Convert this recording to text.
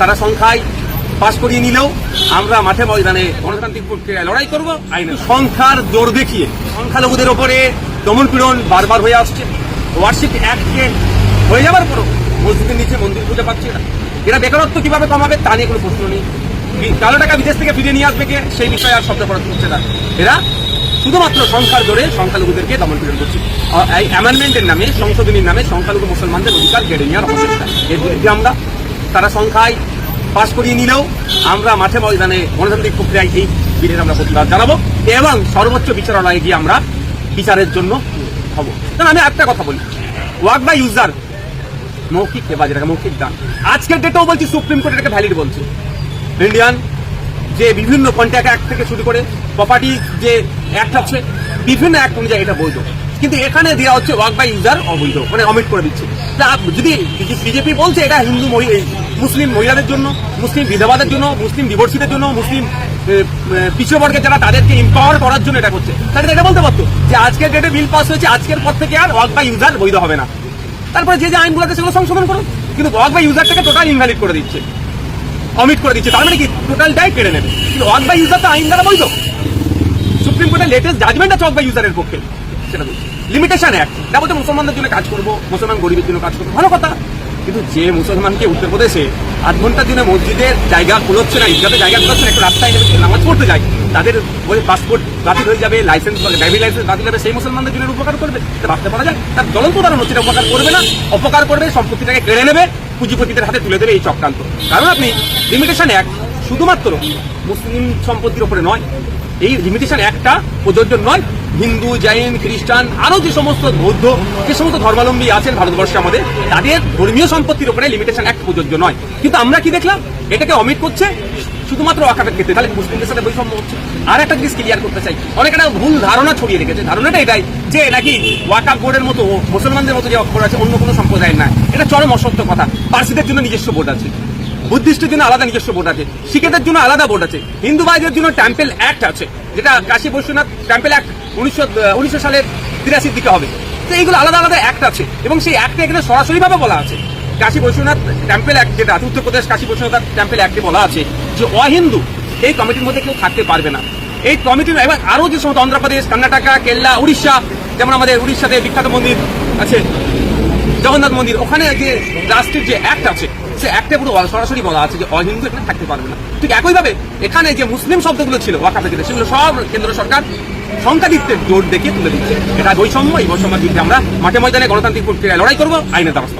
তারা সংখ্যায় পাশ করিয়ে নিলেও আমরা মাঠে ময়দানে গণতান্ত্রিক প্রক্রিয়ায় লড়াই করব। আইনে সংখ্যার জোর দেখিয়ে সংখ্যালঘুদের ওপরে দমন পীড়ন বারবার হয়ে আসছে। ওয়ার্শিপ অ্যাক্টকে হয়ে যাবার পরও মসজিদের নিচে মন্দির খুঁজে পাচ্ছে না। এরা বেকারত্ব কীভাবে কমাবে তা নিয়ে কোনো প্রশ্ন নেই। কালো টাকা বিদেশ থেকে ফিরিয়ে নিয়ে আসবে কে? সেই বিষয়ে আর শব্দ করা হচ্ছে না। এরা শুধুমাত্র সংখ্যার জোরে সংখ্যালঘুদেরকে দমন পীড়ন করছে। এই অ্যামেন্ডমেন্টের নামে সংশোধনীর নামে সংখ্যালঘু মুসলমানদের অধিকার কেড়ে নেওয়ার অপচেষ্টা এর বিরুদ্ধে আমরা তারা সংখ্যায় পাশ করিয়ে নিলেও আমরা মাঠে ময়দানে গণতান্ত্রিক প্রক্রিয়ায় এই বিলের আমরা প্রতিবাদ জানাব এবং সর্বোচ্চ বিচারালয়ে গিয়ে আমরা বিচারের জন্য হব। কারণ আমি একটা কথা বলি। ওয়াক বাই ইউজার, মৌখিক সেবা যেটাকে মৌখিক দান। আজকের ডেটেও বলছি সুপ্রিম কোর্ট এটাকে ভ্যালিড বলছে। ইন্ডিয়ান যে বিভিন্ন কন্ট্যাক্ট অ্যাক্ট থেকে শুরু করে প্রপার্টি যে অ্যাক্ট আছে, বিভিন্ন অ্যাক্ট অনুযায়ী এটা বৈধ। কিন্তু এখানে দেওয়া হচ্ছে ওয়াক বাই ইউজার অবৈধ মানে অমিট করে দিচ্ছে। যদি বিজেপি বলছে, এটা হিন্দু মুসলিম মহিলাদের জন্য, মুসলিম বিধবাদের জন্য, মুসলিম ডিভোর্সিদের জন্য, মুসলিম পিছিয়ে যারা, তাদেরকে এম্পাওয়ার করার জন্য এটা করছে। তাহলে এটা বলতে পারতো যে আজকের ডেটে বিল পাস হয়েছে, আজকের পর থেকে আর ওয়াক বাই ইউজার বৈধ হবে না। তারপরে যে যে আইনগুলো আছে সেগুলো সংশোধন করুন কিন্তু ওয়াক বাই ইউজারটাকে টোটাল ইনভ্যালিড করে দিচ্ছে। অমিট করে দিচ্ছে, তার মানে কি? টোটালটাই কেড়ে নেবে। কিন্তু ওয়াক বাই ইউজার তো আইন দ্বারা বৈধ। সুপ্রিম কোর্টের লেটেস্ট জাজমেন্ট আছে ওয়াক বাই ইউজারের পক্ষে। সেটা লিমিটেশন অ্যাক্ট এটা বলতে মুসলমানদের জন্য কাজ করব, মুসলমান গরিবের জন্য কাজ করব, ভালো কথা। কিন্তু যে মুসলমানকে উত্তরপ্রদেশে আধ ঘণ্টার দিনে মসজিদের জায়গা কুলোচ্ছে না, ঈদগাতে জায়গা কুলোচ্ছে না, একটু রাস্তায় নেমে নামাজ পড়তে যায়, তাদের ওই পাসপোর্ট বাতিল হয়ে যাবে লাইসেন্স ড্রাইভিং লাইসেন্স বাতিল হবে, সেই মুসলমানদের জন্য উপকার করবে। এটা ভাবতে পারা যায়। তার জ্বলন্ত হচ্ছে এটা উপকার করবে না, অপকার করবে, সম্পত্তিটাকে কেড়ে নেবে, পুঁজিপতিদের হাতে তুলে দেবে এই চক্রান্ত। কারণ আপনি লিমিটেশন অ্যাক্ট শুধুমাত্র মুসলিম সম্পত্তির ওপরে নয়, এই লিমিটেশন একটা প্রযোজ্য নয় হিন্দু, জৈন, খ্রিস্টান আরও যে সমস্ত বৌদ্ধ, যে সমস্ত ধর্মাবলম্বী আছেন ভারতবর্ষে আমাদের, তাদের ধর্মীয় সম্পত্তির উপরে লিমিটেশন অ্যাক্ট প্রযোজ্য নয়। কিন্তু আমরা কি দেখলাম? এটাকে অমিট করছে, শুধুমাত্র ওয়াকাফের ক্ষেত্রে। তাহলে মুসলিমদের সাথে বৈষম্য হচ্ছে। আর একটা জিনিস ক্লিয়ার করতে চাই। অনেক একটা ভুল ধারণা ছড়িয়ে রেখেছে। ধারণাটা এটাই যে নাকি ওয়াকাফ বোর্ডের মতো মুসলমানদের মতো যে অক্ষর আছে, অন্য কোনো সম্প্রদায়ের না। এটা চরম অসত্য কথা। পার্সিদের জন্য নিজস্ব বোর্ড আছে। বুদ্ধিস্টের জন্য আলাদা নিজস্ব বোর্ড আছে শিখেদের জন্য আলাদা বোর্ড আছে, হিন্দু ভাইদের জন্য টেম্পেল অ্যাক্ট আছে, যেটা কাশী বৈশ্বনাথ টেম্পেল অ্যাক্ট উনিশশো উনিশশো সালের তিরাশির দিকে হবে। তো এইগুলো আলাদা আলাদা অ্যাক্ট আছে এবং সেই অ্যাক্টে এখানে সরাসরিভাবে বলা আছে। কাশী বৈশ্বনাথ টেম্পেল অ্যাক্ট যেটা আছে উত্তরপ্রদেশ কাশী বৈশ্বনাথ টেম্পেল অ্যাক্টে বলা আছে যে অহিন্দু এই কমিটির মধ্যে কেউ থাকতে পারবে না। এই কমিটির এবং আরও যে সমস্ত অন্ধ্রপ্রদেশ, কর্ণাটকা কেরলা উড়িষ্যা, যেমন আমাদের উড়িষ্যাতে বিখ্যাত মন্দির আছে জগন্নাথ মন্দির, ওখানে যে রাষ্ট্রের যে অ্যাক্ট আছে, সে অ্যাক্টে পুরো সরাসরি বলা আছে যে অহিন্দু এখানে থাকতে পারবে না ঠিক একইভাবে এখানে যে মুসলিম শব্দগুলো ছিল ওয়াকাতে যেটা সেগুলো সব কেন্দ্র সরকার সংখ্যাধিক্যের জোর দেখিয়ে তুলে দিচ্ছে এটা বৈষম্য, এই বৈষম্যের বিরুদ্ধে আমরা মাঠে ময়দানে গণতান্ত্রিক প্রক্রিয়ায় লড়াই করব, আইনের দ্বারস্থ।